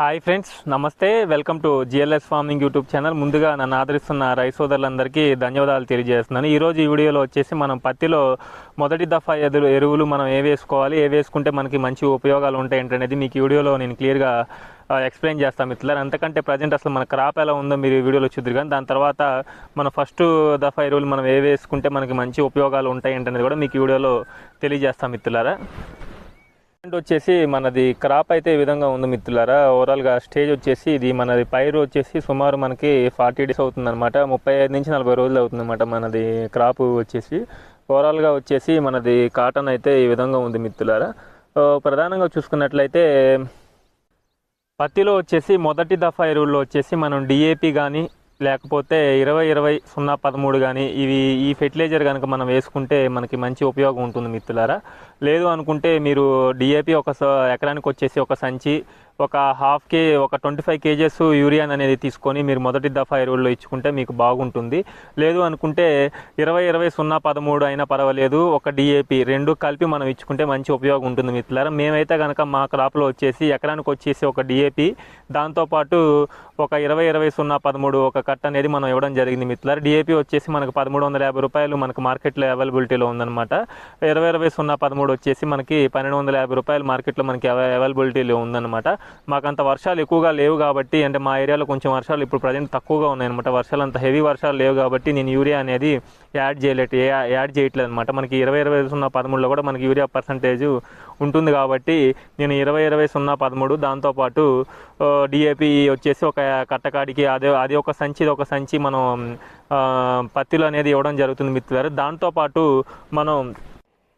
Hi friends నమస్తే. Welcome to GLS farming YouTube channel ముందుగా నన్ను ఆదరిస్తున్న రైస్ సోదరులందరికీ ధన్యవాదాలు తెలియజేస్తున్నాను. ఈరోజు ఈ వీడియోలో వచ్చేసి మనం పత్తిలో మొదటి దఫా ఎదురు ఎరువులు మనం ఏ వేసుకోవాలి ఏ వేసుకుంటే మనకి మంచి ఉపయోగాలు ఉంటాయి ఏంటనేది మీకు ఈ వీడియోలో నేను క్లియర్గా ఎక్స్ప్లెయిన్ చేస్తాను మిత్రులారు. అంతకంటే ప్రజెంట్ అసలు మన క్రాప్ ఎలా ఉందో మీరు వీడియోలో చూద్దరు కానీ దాని తర్వాత మన ఫస్ట్ దఫా ఎరువులు మనం ఏ వేసుకుంటే మనకి మంచి ఉపయోగాలు ఉంటాయి ఏంటనేది కూడా మీకు ఈ వీడియోలో తెలియజేస్తాం మిత్రులారా. వచ్చేసి మనది క్రాప్ అయితే ఈ విధంగా ఉంది మిత్రులారా. ఓవరాల్గా స్టేజ్ వచ్చేసి ఇది మనది పైరు వచ్చేసి సుమారు మనకి ఫార్టీ డేస్ అవుతుంది అనమాట ముప్పై ఐదు నుంచి నలభై రోజులు అవుతుంది అనమాట మనది క్రాప్ వచ్చేసి. ఓవరాల్గా వచ్చేసి మనది కాటన్ అయితే ఈ విధంగా ఉంది మిత్రులారా. ప్రధానంగా చూసుకున్నట్లయితే పత్తిలో వచ్చేసి మొదటి దఫా ఎరువుల్లో వచ్చేసి మనం డిఏపి కానీ లేకపోతే ఇరవై ఇరవై సున్నా పదమూడు కానీ ఇవి ఈ ఫెర్టిలైజర్ కనుక మనం వేసుకుంటే మనకి మంచి ఉపయోగం ఉంటుంది మిత్రులారా. లేదు అనుకుంటే మీరు డిఏపి ఒక స- ఎకరానికి వచ్చేసి ఒక సంచి ఒక హాఫ్ కే ఒక ట్వంటీ ఫైవ్ కేజెస్ యూరియా అనేది తీసుకొని మీరు మొదటి దఫా ఎరువుల్లో ఇచ్చుకుంటే మీకు బాగుంటుంది. లేదు అనుకుంటే ఇరవై ఇరవై సున్నా పదమూడు అయినా పర్వాలేదు. ఒక డిఏపి రెండు కలిపి మనం ఇచ్చుకుంటే మంచి ఉపయోగం ఉంటుంది మిత్రులారా. మేమైతే కనుక మా క్రాప్లో వచ్చేసి ఎకరానికి వచ్చేసి ఒక డిఏపి దాంతోపాటు ఒక ఇరవై ఇరవై సున్నా పదమూడు ఒక కట్ అనేది మనం ఇవ్వడం జరిగింది మిత్రులారా. డిఏపి వచ్చేసి మనకు పదమూడు వందల యాభై రూపాయలు మనకు మార్కెట్లో అవైలబిలిటీలో ఉందన్నమాట. ఇరవై ఇరవై సున్నా పదమూడు వచ్చేసి మనకి పన్నెండు వందల యాభై రూపాయలు మార్కెట్లో మనకి అవైలబిలిటీలో ఉందన్నమాట. మాకు అంత వర్షాలు ఎక్కువగా లేవు కాబట్టి అంటే మా ఏరియాలో కొంచెం వర్షాలు ఇప్పుడు ప్రజెంట్ తక్కువగా ఉన్నాయన్నమాట. వర్షాలు అంత హెవీ వర్షాలు లేవు కాబట్టి నేను యూరియా అనేది యాడ్ చేయలేదు యాడ్ చేయట్లేదు అనమాట మనకి ఇరవై ఇరవై సున్నా పదమూడులో కూడా మనకి యూరియా పర్సంటేజ్ ఉంటుంది కాబట్టి నేను ఇరవై ఇరవై సున్నా పదమూడు దాంతోపాటు డిఏపి వచ్చేసి ఒక కట్టకాడికి అదే అది ఒక సంచి ఇది ఒక సంచి మనం పత్తిలో అనేది ఇవ్వడం జరుగుతుంది మిత్రులారు. దాంతోపాటు మనం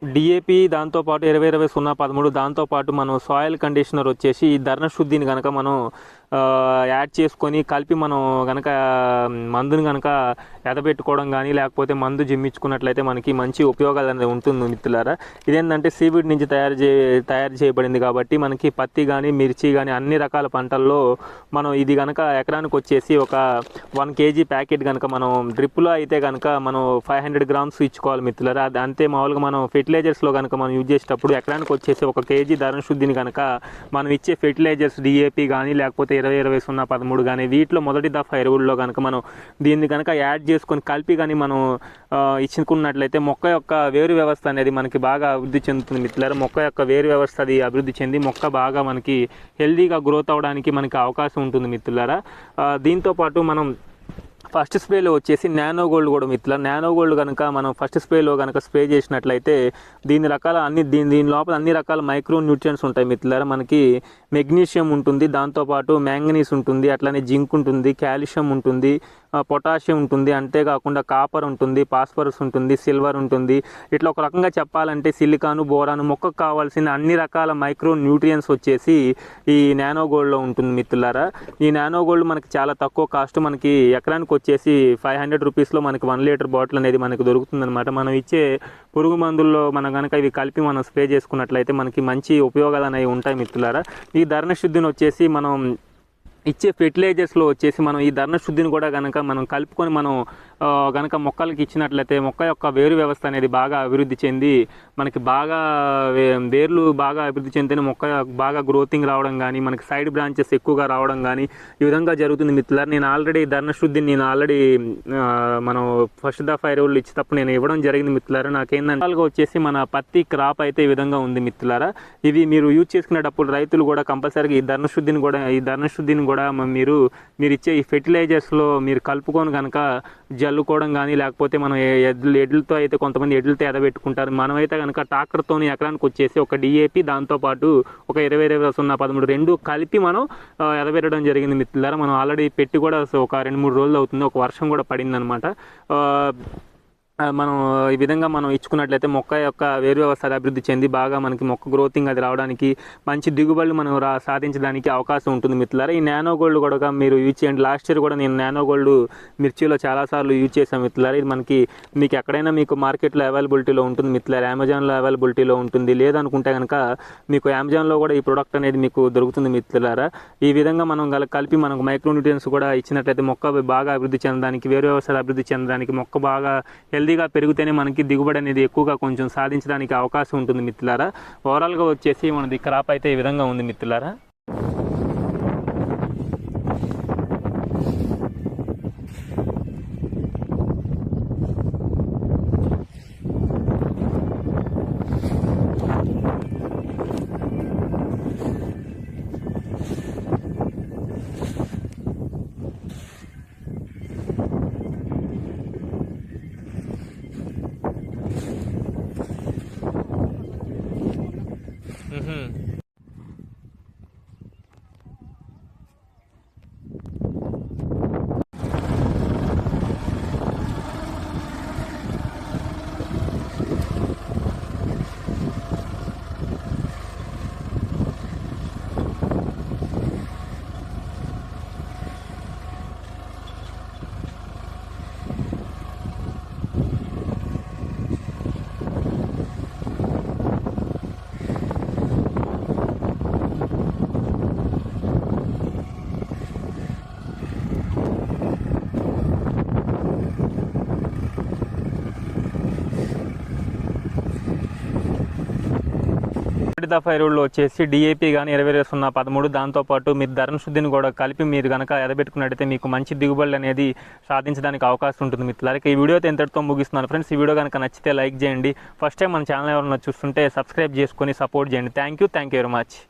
డిఏపి దాంతోపాటు ఇరవై ఇరవై సున్నా పదమూడు దాంతోపాటు మనం సాయిల్ కండిషనర్ వచ్చేసి ఈ ధర్ణ శుద్ధిని కనుక మనం యాడ్ చేసుకొని కలిపి మనం కనుక మందుని కనుక ఎదబెట్టుకోవడం కానీ లేకపోతే మందు జిమ్మించుకున్నట్లయితే మనకి మంచి ఉపయోగాలు అనేది ఉంటుంది మిత్రులారా. ఇదేంటంటే సీవిడ్ నుంచి తయారు చే తయారు చేయబడింది కాబట్టి మనకి పత్తి కానీ మిర్చి కానీ అన్ని రకాల పంటల్లో మనం ఇది కనుక ఎకరానికి వచ్చేసి ఒక వన్ కేజీ ప్యాకెట్ కనుక మనం డ్రిప్లో అయితే కనుక మనం ఫైవ్ హండ్రెడ్ గ్రామ్స్ ఇచ్చుకోవాలి మిత్రులారా. అది అంతే మామూలుగా మనం ఫెర్టిలైజర్స్లో కనుక మనం యూజ్ చేసేటప్పుడు ఎకరానికి వచ్చేసి ఒక కేజీ ధరణ శుద్ధిని కనుక మనం ఇచ్చే ఫెర్టిలైజర్స్ డిఏపి కానీ లేకపోతే ఇరవై ఇరవై సున్నా పదమూడు కానీ వీటిలో మొదటి దఫా ఎరువుల్లో కనుక మనం దీన్ని కనుక యాడ్ చేసుకొని కలిపి కానీ మనం ఇచ్చుకున్నట్లయితే మొక్క యొక్క వేరు వ్యవస్థ అనేది మనకి బాగా అభివృద్ధి చెందుతుంది మిత్రులారా. మొక్క యొక్క వేరు వ్యవస్థ అది అభివృద్ధి చెంది మొక్క బాగా మనకి హెల్దీగా గ్రోత్ అవడానికి మనకి అవకాశం ఉంటుంది మిత్రులారా. దీంతోపాటు దీంతో పాటు మనం ఫస్ట్ స్ప్రేలో వచ్చేసి నానో గోల్డ్ కూడా మిత్రుల నానో గోల్డ్ కనుక మనం ఫస్ట్ స్ప్రేలో కనుక స్ప్రే చేసినట్లయితే దీని రకాల అన్ని దీని దీని లోపల అన్ని రకాల మైక్రో న్యూట్రియన్స్ ఉంటాయి మిత్రులారా. మనకి మెగ్నీషియం ఉంటుంది దాంతోపాటు మ్యాంగనీస్ ఉంటుంది అట్లనే జింక్ ఉంటుంది కాల్షియం ఉంటుంది పొటాషియం ఉంటుంది అంతేకాకుండా కాపర్ ఉంటుంది ఫాస్ఫరస్ ఉంటుంది సిల్వర్ ఉంటుంది. ఇట్లా ఒక రకంగా చెప్పాలంటే సిలికాను బోరాను మొక్కకు కావాల్సిన అన్ని రకాల మైక్రో న్యూట్రియన్స్ వచ్చేసి ఈ నానో గోల్డ్లో ఉంటుంది మిత్రులారా. ఈ నానో గోల్డ్ మనకి చాలా తక్కువ కాస్ట్ మనకి ఎకరానికి వచ్చేసి ఫైవ్ హండ్రెడ్ రూపీస్లో మనకి వన్ లీటర్ బాటిల్ అనేది మనకి దొరుకుతుంది అనమాట మనం ఇచ్చే పురుగు మందుల్లో మనం కనుక ఇవి కలిపి మనం స్ప్రే చేసుకున్నట్లయితే మనకి మంచి ఉపయోగాలు అనేవి ఉంటాయి మిత్రులారా. ఈ ధరణ శుద్ధిని వచ్చేసి మనం ఇచ్చే ఫెర్టిలైజర్స్లో వచ్చేసి మనం ఈ ధరణ శుద్ధిని కూడా కనుక మనం కలుపుకొని మనం కనుక మొక్కలకి ఇచ్చినట్లయితే మొక్క యొక్క వేరు వ్యవస్థ అనేది బాగా అభివృద్ధి చెంది మనకి బాగా వేర్లు బాగా అభివృద్ధి చెందితేనే మొక్క బాగా గ్రోతింగ్ రావడం కానీ మనకి సైడ్ బ్రాంచెస్ ఎక్కువగా రావడం కానీ ఈ విధంగా జరుగుతుంది. మిత్రులారు నేను ఆల్రెడీ ధరణ శుద్ధిని నేను ఆల్రెడీ మనం ఫస్ట్ దఫా ఇచ్చి ఇచ్చేటప్పుడు నేను ఇవ్వడం జరిగింది మిత్రులారా. నాకేందంటే వచ్చేసి మన పత్తి క్రాప్ అయితే ఈ విధంగా ఉంది మిత్రులారా. ఇవి మీరు యూజ్ చేసుకునేటప్పుడు రైతులు కూడా కంపల్సరీగా ఈ ధరణ శుద్ధిని కూడా ఈ ధరణ శుద్ధిని కూడా మీరు మీరు ఇచ్చే ఈ ఫెర్టిలైజర్స్లో మీరు కలుపుకొని కనుక జల్లుకోవడం కానీ లేకపోతే మనం ఎడ్లు ఎడ్లతో అయితే కొంతమంది ఎడ్లతో ఎదబెట్టుకుంటారు. మనమైతే కనుక ట్రాక్టర్తో ఎకరానికి వచ్చేసి ఒక డిఏపి దాంతోపాటు ఒక ఇరవై ఇరవై సున్నా పదమూడు రెండు కలిపి మనం ఎదబెట్టడం జరిగింది మిత్రులారా. మనం ఆల్రెడీ పెట్టి కూడా ఒక రెండు మూడు రోజులు అవుతుంది. ఒక వర్షం కూడా పడింది అనమాట మనం ఈ విధంగా మనం ఇచ్చుకున్నట్లయితే మొక్క యొక్క వేరు వ్యవస్థ అభివృద్ధి చెంది బాగా మనకి మొక్క గ్రోతింగ్ అది రావడానికి మంచి దిగుబడులు మనం రా సాధించడానికి అవకాశం ఉంటుంది మిత్రులారా. ఈ నానో గోల్డ్ కూడా మీరు యూజ్ చేయండి. లాస్ట్ ఇయర్ కూడా నేను నానో గోల్డ్ మిర్చిలో చాలాసార్లు యూజ్ చేశాను మిత్రులారా. ఇది మనకి మీకు ఎక్కడైనా మీకు మార్కెట్లో అవైలబిలిటీలో ఉంటుంది మిత్రులారా. అమెజాన్లో అవైలబిలిటీలో ఉంటుంది. లేదనుకుంటే కనుక మీకు అమెజాన్లో కూడా ఈ ప్రోడక్ట్ అనేది మీకు దొరుకుతుంది మిత్రులారా. ఈ విధంగా మనం గల కలిపి మనకు మైక్రోన్యూట్రియన్స్ కూడా ఇచ్చినట్లయితే మొక్క బాగా అభివృద్ధి చెందడానికి వేరు వ్యవస్థ అభివృద్ధి చెందడానికి మొక్క బాగా హెల్దీగా పెరిగితేనే మనకి దిగుబడి అనేది ఎక్కువగా కొంచెం సాధించడానికి అవకాశం ఉంటుంది మిత్రులారా. ఓవరాల్గా వచ్చేసి మనది క్రాప్ అయితే ఈ విధంగా ఉంది మిత్రులారా. 嗯哼。దఫా ఎరువుల్లో వచ్చేసి డిఏపీ కానీ ఇరవై ఇరవై సున్నా పదమూడు దాంతోపాటు మీరు ధరణ శుద్ధిని కూడా కలిపి మీరు కనుక ఎదబెట్టుకున్నట్టయితే మీకు మంచి దిగుబడులు అనేది సాధించడానికి అవకాశం ఉంటుంది మిత్రులకి ఈ వీడియో ఎంతటితో ముగిస్తున్నాను. ఫ్రెండ్స్ ఈ వీడియో కనుక నచ్చితే లైక్ చేయండి. ఫస్ట్ టైం మన ఛానల్ ఎవరైనా చూస్తుంటే సబ్స్క్రైబ్ చేసుకొని సపోర్ట్ చేయండి. Thank you. Thank you very much.